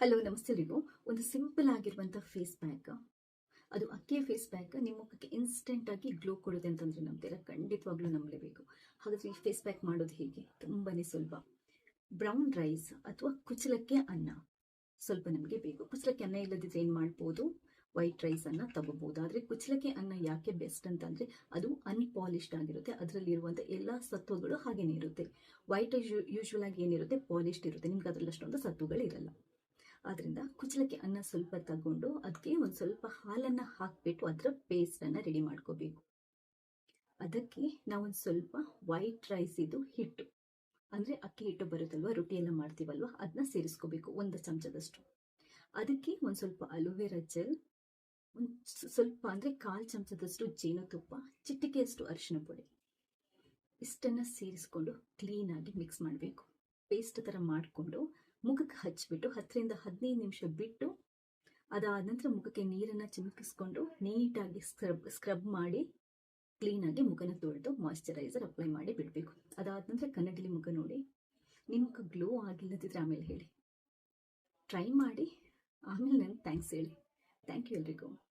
Hello ನಮಸ್ತೆ ಎಲ್ರಿಗೂ ಒಂದು ಸಿಂಪಲ್ ಆಗಿರುವಂಥ ಫೇಸ್ ಪ್ಯಾಕ್ ಅದು ಅಕ್ಕಿಯ ಫೇಸ್ ಪ್ಯಾಕ್ ನಿಮ್ಮ ಮುಖಕ್ಕೆ ಇನ್ಸ್ಟೆಂಟ್ ಆಗಿ ಗ್ಲೋ ಕೊಡುತ್ತೆ ಅಂತಂದ್ರೆ ನಂಬ್ತೀರಾ? ಖಂಡಿತವಾಗ್ಲೂ ನಂಬಲೇಬೇಕು. ಹಾಗಾದ್ರೆ ಈ ಫೇಸ್ ಪ್ಯಾಕ್ ಮಾಡೋದು ಹೇಗೆ? ತುಂಬಾನೇ ಸುಲಭ. ಬ್ರೌನ್ ರೈಸ್ ಅಥವಾ ಕುಚಲಕ್ಕೆ ಅನ್ನ. ಸ್ವಲ್ಪ ನಮಗೆ ಬೇಕು. ಕುಚಲಕ್ಕೆ ಅನ್ನ ಇಲ್ಲದಿದ್ರೆ ಏನು ಮಾಡ್ಬೋದು? ವೈಟ್ ರೈಸ್ ಅನ್ನ ತಗೋಬಹುದು ಆದರೆ ಕುಚಲಕ್ಕೆ ಅನ್ನ ಯಾಕೆ ಬೆಸ್ಟ್ ಅಂತಂದ್ರೆ ಅದು ಅನ್ಪಾಲಿಶ್ಡ್ ಆಗಿರುತ್ತೆ. ಅದರಲ್ಲಿರುವಂಥ ಎಲ್ಲ ಸತ್ವಗಳು ಹಾಗೇನೆ ಇರುತ್ತೆ. ವೈಟ್ ರೈಸ್ ಯೂಶ್ವಲ್ ಆಗಿ ಏನಿರುತ್ತೆ? ಪಾಲಿಶ್ಡ್ ಇರುತ್ತೆ. ನಿಮ್ಗೆ ಅದರಲ್ಲಿ ಅಷ್ಟೊಂದು ಸತ್ವಗಳು ಇರಲ್ಲ ಆದ್ರಿಂದ ಕುಚಲಕ್ಕೆ ಅನ್ನ ಸ್ವಲ್ಪ ತಗೊಂಡು ಅದಕ್ಕೆ ಒಂದು ಸ್ವಲ್ಪ ಹಾಲನ್ನು ಹಾಕಿಬಿಟ್ಟು ಅದರ ಪೇಸ್ಟನ್ನು ರೆಡಿ ಮಾಡ್ಕೋಬೇಕು. ಅದಕ್ಕೆ ನಾವೊಂದು ಸ್ವಲ್ಪ ವೈಟ್ ರೈಸ್ ಇದು ಹಿಟ್ಟು. ಅಂದರೆ ಅಕ್ಕಿ ಹಿಟ್ಟು ಬರುತ್ತಲ್ವ ರೊಟ್ಟಿಯೆಲ್ಲ ಮಾಡ್ತೀವಲ್ವ ಅದನ್ನ ಸೇರಿಸ್ಕೋಬೇಕು ಒಂದು ಚಮಚದಷ್ಟು. ಅದಕ್ಕೆ ಒಂದು ಸ್ವಲ್ಪ ಅಲೋವೆರಾ ಜೆಲ್, ಒಂದ್ ಸ್ವಲ್ಪ ಅಂದರೆ ಕಾಲು ಚಮಚದಷ್ಟು ಜೇನುತುಪ್ಪ, ಚಿಟಿಕೆಯಷ್ಟು ಅರಿಶಿನ ಪುಡಿ. ಇಷ್ಟನ್ನು ಸೇರಿಸ್ಕೊಂಡು ಕ್ಲೀನಾಗಿ ಮಿಕ್ಸ್ ಮಾಡಬೇಕು. ಪೇಸ್ಟ್ ಥರ ಮಾಡಿಕೊಂಡು ಮುಖಕ್ಕೆ ಹಚ್ಚಿಬಿಟ್ಟು ಹತ್ತರಿಂದ ಹದಿನೈದು ನಿಮಿಷ ಬಿಟ್ಟು ಅದಾದ ನಂತರ ಮುಖಕ್ಕೆ ನೀರನ್ನು ಚಿಮುಕಿಸ್ಕೊಂಡು ನೀಟಾಗಿ ಸ್ಕ್ರಬ್ ಸ್ಕ್ರಬ್ ಮಾಡಿ ಕ್ಲೀನಾಗಿ ಮುಖನ ತೊಳೆದು ಮಾಯಿಶ್ಚರೈಸರ್ ಅಪ್ಲೈ ಮಾಡಿ ಬಿಡಬೇಕು. ಅದಾದ ನಂತರ ಕನ್ನಡಲಿ ಮುಖ ನೋಡಿ. ನಿಮ್ಮ ಮುಖ ಗ್ಲೋ ಆಗಿಲ್ಲದಿದ್ರೆ ಆಮೇಲೆ ಹೇಳಿ. ಟ್ರೈ ಮಾಡಿ. ಆಮೇಲೆ ನನಗೆ ಥ್ಯಾಂಕ್ಸ್ ಹೇಳಿ. ಥ್ಯಾಂಕ್ ಯು ಎಲ್ರಿಗೂ.